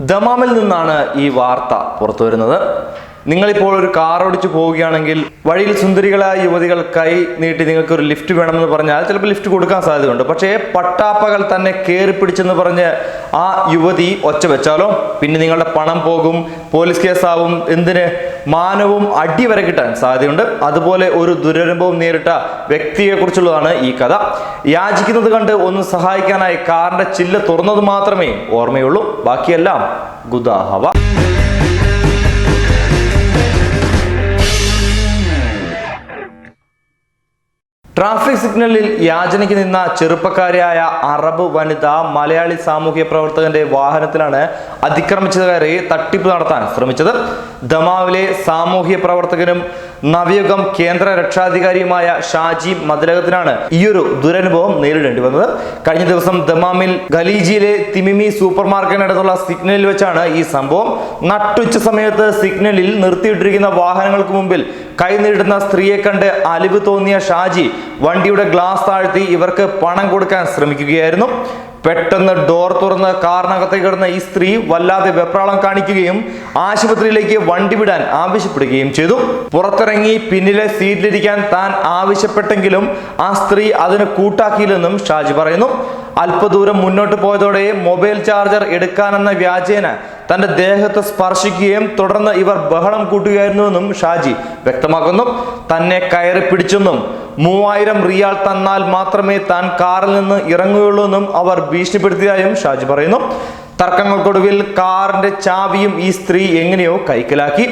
ദമാമിൽ നിന്നാണ് ഈ വാർത്ത പുറത്തു വരുന്നത് നിങ്ങളിപ്പോൾ ഒരു കാർ ഓടിച്ചു പോവുകയാണെങ്കിൽ വഴിയിൽ സുന്ദരികളായ യുവതികൾ കൈ നീട്ടി നിങ്ങൾക്ക് ഒരു ലിഫ്റ്റ് വേണമെന്ന് പറഞ്ഞാൽ ചിലപ്പോൾ ലിഫ്റ്റ് കൊടുക്കാൻ സാധ്യതയുണ്ട്. പക്ഷേ പട്ടാപ്പകൾ തന്നെ കയറി പിടിച്ചെന്ന് പറഞ്ഞ് ആ യുവതി ഒച്ച വെച്ചാലോ? പിന്നെ നിങ്ങളുടെ പണം പോകും പോലീസ് കേസാവും എന്തിന്? മാനവും അടി വരെ കിട്ടാൻ സാധ്യതയുണ്ട്. അതുപോലെ ഒരു ദുരനുഭവം നേരിട്ട വ്യക്തിയെ കുറിച്ചുള്ളതാണ് ഈ കഥ. യാചിക്കുന്നത് കണ്ട് ഒന്ന് സഹായിക്കാനായി കാറിന്റെ ചില്ല തുറന്നത് മാത്രമേ ഓർമ്മയുള്ളൂ. ബാക്കിയെല്ലാം ഗുദാഹവ. ട്രാഫിക് സിഗ്നലിൽ യാചനയ്ക്ക് നിന്ന ചെറുപ്പക്കാരിയായ അറബ് വനിത മലയാളി സാമൂഹ്യ പ്രവർത്തകന്റെ വാഹനത്തിലാണ് അതിക്രമിച്ചത് കയറി തട്ടിപ്പ് നടത്താൻ ശ്രമിച്ചത്. ദമാവിലെ സാമൂഹ്യ പ്രവർത്തകനും നവയുഗം കേന്ദ്ര രക്ഷാധികാരിയുമായ ഷാജി മതിലകത്തിനാണ് ഈയൊരു ദുരനുഭവം നേരിടേണ്ടി വന്നത്. കഴിഞ്ഞ ദിവസം ദമാമിൽ ഖലീജിയിലെ തിമിമി സൂപ്പർ മാർക്കറ്റിനടുത്തുള്ള സിഗ്നലിൽ വെച്ചാണ് ഈ സംഭവം. നട്ടുച്ച സമയത്ത് സിഗ്നലിൽ നിർത്തിയിട്ടിരിക്കുന്ന വാഹനങ്ങൾക്ക് മുമ്പിൽ കൈനീട്ടുന്ന സ്ത്രീയെ കണ്ട് അലിവ് തോന്നിയ ഷാജി വണ്ടിയുടെ ഗ്ലാസ് താഴ്ത്തി ഇവർക്ക് പണം കൊടുക്കാൻ ശ്രമിക്കുകയായിരുന്നു. പെട്ടെന്ന് ഡോർ തുറന്ന് കാറിനകത്തേക്ക് കിടന്ന ഈ സ്ത്രീ വല്ലാതെ വെപ്രാളം കാണിക്കുകയും ആശുപത്രിയിലേക്ക് വണ്ടി വിടാൻ ആവശ്യപ്പെടുകയും ചെയ്തു. പുറത്തിറങ്ങി പിന്നിലെ സീറ്റിലിരിക്കാൻ താൻ ആവശ്യപ്പെട്ടെങ്കിലും ആ സ്ത്രീ അതിന് കൂട്ടാക്കിയില്ലെന്നും ഷാജി പറയുന്നു. അല്പദൂരം മുന്നോട്ട് പോയതോടെ മൊബൈൽ ചാർജർ എടുക്കാനെന്ന വ്യാജേന തന്റെ ദേഹത്തെ സ്പർശിക്കുകയും തുടർന്ന് ഇവർ ബഹളം കൂട്ടുകയായിരുന്നുവെന്നും ഷാജി വ്യക്തമാക്കുന്നു. തന്നെ കയറി പിടിച്ചെന്നും മൂവായിരം റിയാൽ തന്നാൽ മാത്രമേ താൻ കാറിൽ നിന്ന് ഇറങ്ങുകയുള്ളൂ എന്നും അവർ ഭീഷണിപ്പെടുത്തിയതായും ഷാജി പറയുന്നു. തർക്കങ്ങൾക്കൊടുവിൽ കാറിന്റെ ചാവിയും ഈ സ്ത്രീ എങ്ങനെയോ കൈക്കലാക്കി.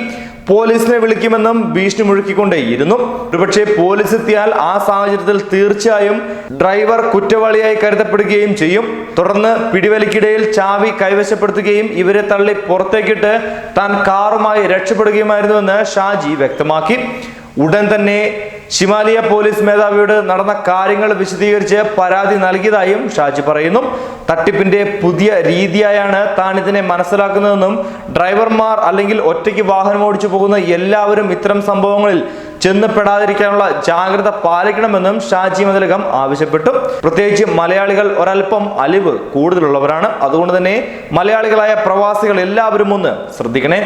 പോലീസിനെ വിളിക്കുമെന്നും ഭീഷണി മുഴക്കിക്കൊണ്ടേയിരുന്നു. ഒരുപക്ഷെ പോലീസ് എത്തിയാൽ ആ സാഹചര്യത്തിൽ തീർച്ചയായും ഡ്രൈവർ കുറ്റവാളിയായി കരുതപ്പെടുകയും ചെയ്യും. തുടർന്ന് പിടിവലിക്കിടയിൽ ചാവി കൈവശപ്പെടുത്തുകയും ഇവരെ തള്ളി പുറത്തേക്കിട്ട് താൻ കാറുമായി രക്ഷപ്പെടുകയുമായിരുന്നുവെന്ന് ഷാജി വ്യക്തമാക്കി. ഉടൻ തന്നെ ഷിമാലിയ പോലീസ് മേധാവിയോട് നടന്ന കാര്യങ്ങൾ വിശദീകരിച്ച് പരാതി നൽകിയതായും ഷാജി പറയുന്നു. തട്ടിപ്പിന്റെ പുതിയ രീതിയായാണ് താൻ ഇതിനെ മനസ്സിലാക്കുന്നതെന്നും ഡ്രൈവർമാർ അല്ലെങ്കിൽ ഒറ്റയ്ക്ക് വാഹനം ഓടിച്ചു പോകുന്ന എല്ലാവരും ഇത്തരം സംഭവങ്ങളിൽ ചെന്നപ്പെടാതിരിക്കാനുള്ള ജാഗ്രത പാലിക്കണമെന്നും ഷാജി മതിലകം ആവശ്യപ്പെട്ടു. പ്രത്യേകിച്ച് മലയാളികൾ ഒരൽപ്പം അലിവ് കൂടുതലുള്ളവരാണ്. അതുകൊണ്ട് തന്നെ മലയാളികളായ പ്രവാസികൾ എല്ലാവരും ഒന്ന് ശ്രദ്ധിക്കണേ.